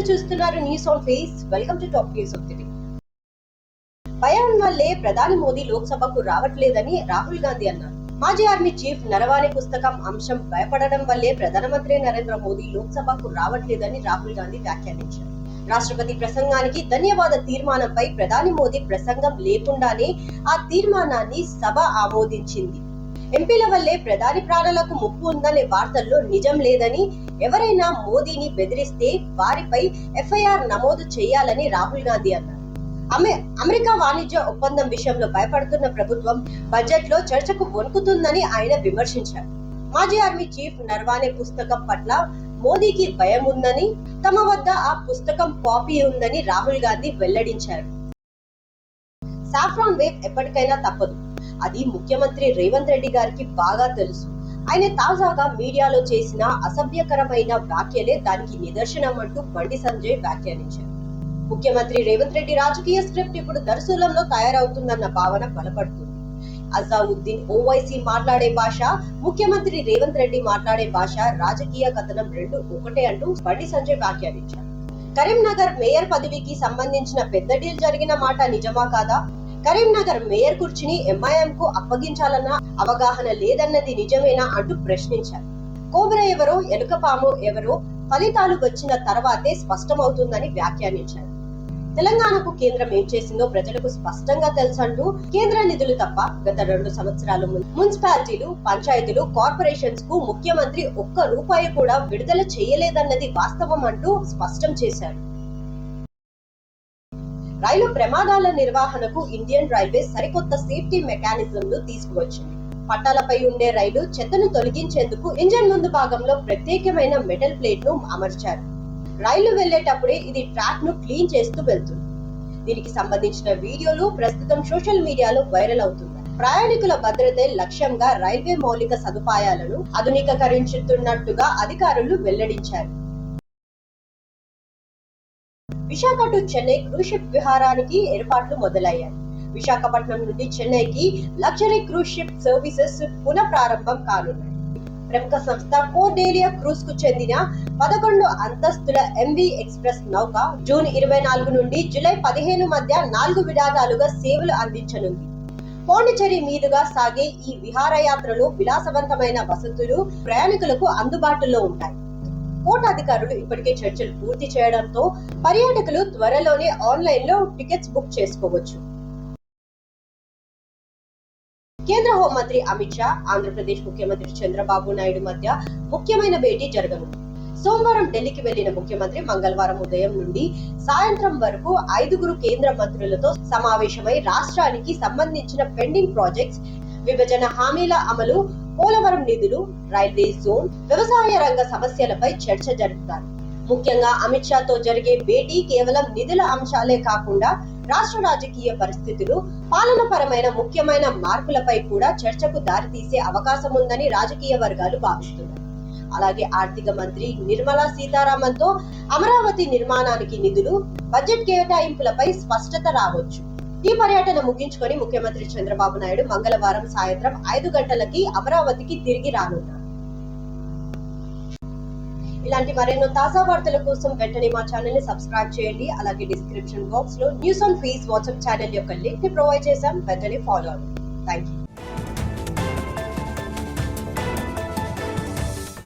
మీరు చూస్తున్నారు news on face welcome to top news of the భయం వల్లే ప్రధాని మోదీ లోక్సభకు రావట్లేదని రాహుల్ గాంధీ అన్నారు. మాజీ ఆర్మీ చీఫ్ నరవాణి పుస్తకం అంశం భయపడడం వల్లే ప్రధానమంత్రి నరేంద్ర మోదీ లోక్సభకు రావట్లేదని రాహుల్ గాంధీ వ్యాఖ్యానించారు. రాష్ట్రపతి ప్రసంగానికి ధన్యవాద తీర్మానంపై ప్రధాని మోదీ ప్రసంగం లేకుండానే ఆ తీర్మానాన్ని సభ ఆమోదించింది. ఎంపీల వల్లే ప్రధాని ప్రాణాలకు ముప్పు ఉందనే వార్తల్లో నిజం లేదని ఎవరైనా మోదీని బెదిరిస్తే వారిపై ఎఫ్ఐఆర్ నమోదు చేయాలని రాహుల్ గాంధీ అన్నారు. అమెరికా వాణిజ్య ఒప్పందం విషయంలో భయపడుతున్న ప్రభుత్వం బడ్జెట్లో చర్చకు వణుకుతుందని ఆయన విమర్శించారు. మాజీ ఆర్మీ చీఫ్ నర్వానే పుస్తకం పట్ల మోదీకి భయం ఉందని తమ వద్ద ఆ పుస్తకం కాపీ ఉందని రాహుల్ గాంధీ వెల్లడించారు. సాఫ్రాన్ వేవ్ ఎప్పటికైనా తప్పదు. అది ముఖ్యమంత్రి రేవంత్ రెడ్డి గారికి బాగా తెలుసు. ఆయన తాజాగా మీడియాలో చేసిన అసభ్యకరమైన వ్యాఖ్యలే దానికి నిదర్శనం అంటూ బండి సంజయ్ వ్యాఖ్యానించారు. ముఖ్యమంత్రి రేవంత్ రెడ్డి రాజకీయ స్క్రిప్ట్ ఇప్పుడు దర్శూలంలో తయారవుతుందన్న భావన బలపడుతుంది. అజావుద్దీన్ ఓవైసీ మాట్లాడే భాష ముఖ్యమంత్రి రేవంత్ రెడ్డి మాట్లాడే భాష రాజకీయ కథనం రెండు ఒకటే అంటూ బండి సంజయ్ వ్యాఖ్యానించారు. కరీంనగర్ మేయర్ పదవికి సంబంధించిన పెద్ద డీల్ జరిగిన మాట నిజమా కాదా? కరీంనగర్ మేయర్ కుర్చీని ఎంఐఎం కు అప్పగించాలన్న అవగాహన లేదన్నది నిజమేనా అంటూ ప్రశ్నించారు. కోబ్ర ఎవరో ఎలుకపాము ఎవరో ఫలితాలు వచ్చిన తర్వాతే స్పష్టమవుతుందని వ్యాఖ్యానించారు. తెలంగాణకు కేంద్రం ఏం చేసిందో ప్రజలకు స్పష్టంగా తెలుసంటూ కేంద్ర నిధులు తప్ప గత రెండు సంవత్సరాలు మున్సిపాలిటీలు పంచాయతీలు కార్పొరేషన్స్కు ముఖ్యమంత్రి ఒక్క రూపాయి కూడా విడుదల చేయలేదన్నది వాస్తవం అంటూ స్పష్టం చేశారు. రైలు ప్రమాదాల నిర్వహణకు ఇండియన్ రైల్వే సరికొత్త సేఫ్టీ మెకానిజంలు తీసుకువచ్చింది. పట్టాలపై ఉండే రైలు చెత్తను తొలగించేందుకు ఇంజన్ ముందు భాగంలో ప్రత్యేకమైన మెటల్ ప్లేట్ను అమర్చారు. రైలు వెళ్ళేటప్పుడే ఇది ట్రాక్ను క్లీన్ చేస్తూ వెళ్తుంది. దీనికి సంబంధించిన వీడియోలు ప్రస్తుతం సోషల్ మీడియాలో వైరల్ అవుతున్నాయి. ప్రయాణికుల భద్రతే లక్ష్యంగా రైల్వే మౌలిక సదుపాయాలను ఆధునికీకరించుతున్నట్టుగా అధికారులు వెల్లడించారు. Visakha to Chennai cruise ship విహారానికి ఏర్పాట్లు మొదలయ్యాయి. విశాఖపట్నం నుండి చెన్నైకి లగ్జరీ క్రూజ్ షిప్ సర్వీసెస్ పునః ప్రారంభం కానున్నాయి. ప్రముఖ సంస్థ కోడేలియా క్రూజ్కు చెందిన పదకొండు అంతస్తుల ఎంవి ఎక్స్ప్రెస్ నౌక జూన్ ఇరవై నాలుగు నుండి జూలై పదిహేను మధ్య నాలుగు విడాదాలుగా సేవలు అందించనుంది. పాండిచేరి మీదుగా సాగే ఈ విహారయాత్రలో విలాసవంతమైన వసతులు ప్రయాణికులకు అందుబాటులో ఉంటాయి. కోర్టు అధికారులు ఇప్పటికే చర్చలు పూర్తి చేయడంతో పర్యాటకులు త్వరలోనే ఆన్లైన్లో టికెట్స్ బుక్ చేసుకోవచ్చు. కేంద్ర హోంమంత్రి అమిత్ షా ఆంధ్రప్రదేశ్ ముఖ్యమంత్రి చంద్రబాబు నాయుడు మధ్య ముఖ్యమైన భేటీ జరగనుంది సోమవారం ఢిల్లీకి వెళ్ళిన ముఖ్యమంత్రి మంగళవారం ఉదయం నుండి సాయంత్రం వరకు ఐదుగురు కేంద్ర మంత్రులతో సమావేశమై రాష్ట్రానికి సంబంధించిన పెండింగ్ ప్రాజెక్ట్స్ విభజన హామీల అమలు పోలవరం నిధులు రైల్వే జోన్ వ్యవసాయ రంగ సమస్యలపై చర్చ జరుపుతారు. ముఖ్యంగా అమిత్ షాతో జరిగే భేటీ కేవలం నిధుల అంశాలే కాకుండా రాష్ట్ర రాజకీయ పరిస్థితులు పాలనపరమైన ముఖ్యమైన మార్పులపై కూడా చర్చకు దారితీసే అవకాశం ఉందని రాజకీయ వర్గాలు భావిస్తున్నాయి. అలాగే ఆర్థిక మంత్రి నిర్మలా సీతారామన్తో అమరావతి నిర్మాణానికి నిధులు బడ్జెట్ కేటాయింపులపై స్పష్టత రావచ్చు. ఈ పర్యటన ముగించుకొని ముఖ్యమంత్రి చంద్రబాబు నాయుడు మంగళవారం సాయంత్రం ఐదు గంటలకి అమరావతికి తిరిగి రానున్నారు. ఇలాంటి మరెన్నో తాజా వార్తల కోసం వెంటనే మా ఛానల్ని సబ్స్క్రైబ్ చేయండి. అలాగే డిస్క్రిప్షన్ బాక్స్లో news on face WhatsApp channel యొక్క లింక్ని ప్రొవైడ్ చేశాం. వెంటనే ఫాలో అవ్వండి. Thank you